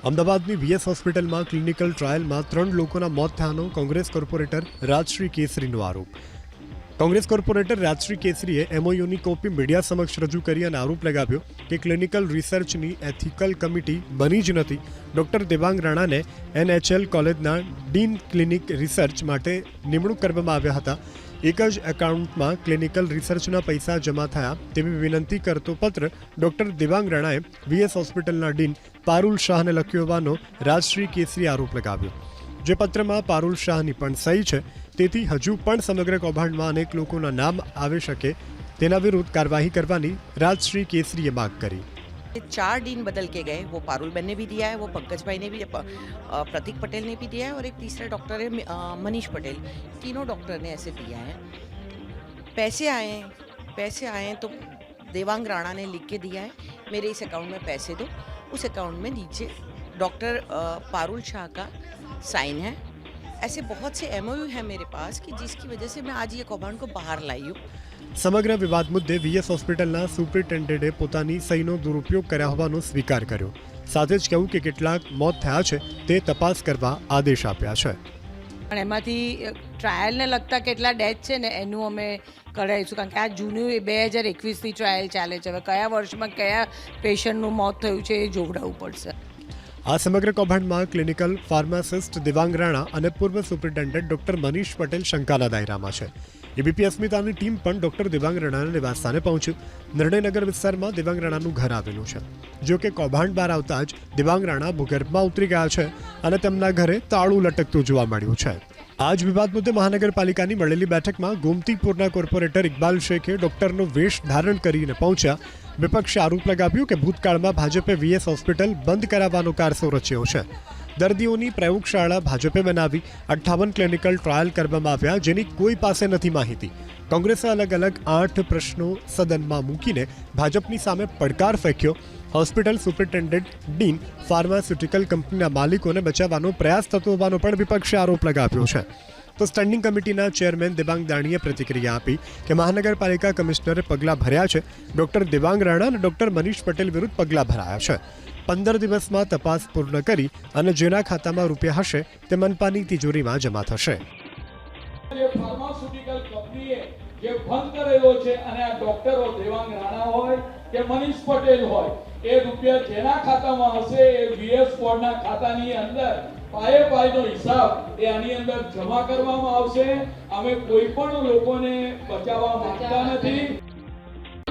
અમદાવાદની વીએસ હોસ્પિટલમાં ક્લિનિકલ ટ્રાયલમાં ત્રણ લોકોના મોત થયાનો કોંગ્રેસ કોર્પોરેટર રાજશ્રી કેસરીનો આરોપ. કોંગ્રેસ કોર્પોરેટર રાજશ્રી કેસરીએ એમઓયુની કોપી મીડિયા સમક્ષ રજૂ કરી અને આરોપ લગાવ્યો કે ક્લિનિકલ રિસર્ચની એથિકલ કમિટી બની જ નથી. ડોક્ટર દેવાંગ રાણાને એનએચએલ કોલેજના ડીન ક્લિનિક રિસર્ચ માટે નિમણૂક કરવામાં આવ્યા હતા. એક જ એકાઉન્ટમાં ક્લિનિકલ રિસર્ચના પૈસા જમા થયા તેવી વિનંતી કરતો પત્ર ડોક્ટર દેવાંગ રાણાએ વીએસ હોસ્પિટલના ડીન પારુલ શાહને લખ્યો હોવાનો રાજશ્રી કેસરી આરોપ લગાવ્યો. જે પત્રમાં પારુલ શાહની પણ સહી છે તેથી હજુ પણ સમગ્ર કૌભાંડમાં અનેક લોકોના નામ આવી શકે તેના વિરુદ્ધ કાર્યવાહી કરવાની રાજશ્રી કેસરીએ માંગ કરી ये चार डीन बदल के गए वो पारुल बहन ने भी दिया है वो पंकज भाई ने भी अ, प्रतीक पटेल ने भी दिया है और एक तीसरा डॉक्टर है अ, मनीष पटेल तीनों डॉक्टर ने ऐसे दिया है पैसे आए हैं पैसे आए हैं तो देवांग राणा ने लिख के दिया है मेरे इस अकाउंट में पैसे दो उस अकाउंट में नीचे डॉक्टर अ, पारुल शाह का साइन है ऐसे बहुत से एम है मेरे पास कि जिसकी वजह से मैं आज ये कौभांड को बाहर लाई हूँ સમગ્ર વિવાદ મુદ્દે વીએસ હોસ્પિટલના સુપ્રિન્ટેન્ડન્ટે પોતાની સહીનો દુરુપયોગ કર્યા હોવાનો સ્વીકાર કર્યો સાથે જ કહ્યું કે કેટલાક મોત થયા છે તે તપાસ કરવા આદેશ આપ્યા છે પણ એમાંથી ટ્રાયલને લગતા કેટલા ડેથ છે ને એનું અમે કરાવીશું કારણ કે આ જૂનું બે હજાર એકવીસની ટ્રાયલ ચાલે છે હવે કયા વર્ષમાં કયા પેશન્ટનું મોત થયું છે એ જોવડાવવું પડશે આ સમગ્ર કૌભાંડમાં ક્લિનિકલ ફાર્માસિસ્ટ દિવાંગ રાણા અને પૂર્વ સુપ્રિન્ટેન્ડન્ટ ડોક્ટર મનીષ પટેલ શંકાના દાયરામાં છે. એબીપી અસ્મિતાની ટીમ પણ ડોક્ટર દિવાંગ રાણાના નિવાસસ્થાને પહોંચ્યું. નિર્ણયનગર વિસ્તારમાં દિવાંગ રાણાનું ઘર આવેલું છે. જો કે કૌભાંડ બહાર આવતા જ દિવાંગ રાણા ભૂગર્ભમાં ઉતરી ગયા છે અને તેમના ઘરે તાળું લટકતું જોવા મળ્યું છે. આ જ વિવાદ મુદ્દે મહાનગરપાલિકાની મળેલી બેઠકમાં ગોમતીપુરના કોર્પોરેટર ઇકબાલ શેખે ડોક્ટરનો વેશ ધારણ કરીને પહોંચ્યા. વિપક્ષે આરોપ લગાવ્યો કે ભૂતકાળમાં ભાજપે વીએસ હોસ્પિટલ બંધ કરાવવાનો કારસો રચ્યો છે. દર્દીઓની પ્રયોગશાળા ભાજપે બનાવી અઠ્ઠાવન ક્લિનિકલ ટ્રાયલ કરવામાં આવ્યા જેની કોઈ પાસે નથી માહિતી. કોંગ્રેસે અલગ અલગ આઠ પ્રશ્નો સદનમાં મૂકીને ભાજપની સામે પડકાર ફેંક્યો. હોસ્પિટલ સુપરિન્ટેન્ડન્ટ ડીન ફાર્માસ્યુટિકલ કંપનીના માલિકોને બચાવવાનો પ્રયાસ થતો હોવાનો પણ વિપક્ષે આરોપ લગાવ્યો છે. તો સ્ટેન્ડિંગ કમિટીના ચેરમેન દેવાંગ દાણીએ પ્રતિક્રિયા આપી કે મહાનગરપાલિકા કમિશનરે પગલાં ભર્યા છે. ડોક્ટર દેવાંગ રાણા અને ડોક્ટર મનીષ પટેલ વિરુદ્ધ પગલાં ભરાયા છે. પંદર દિવસમાં તપાસ પૂર્ણ કરી અને જેના ખાતામાં રૂપિયા હશે તે મનપાની તિજોરીમાં જમા થશે. જે ભંગ છે અને આ ડોક્ટરો દેવાંગ હોય કે મનીષ પટેલ હોય, એ રૂપિયા જેના ખાતામાં હશે એ વીએસ બોર્ડના ખાતાની અંદર પાયે હિસાબ એ આની અંદર જમા કરવામાં આવશે. અમે કોઈ પણ લોકોને બચાવવા માંગતા નથી.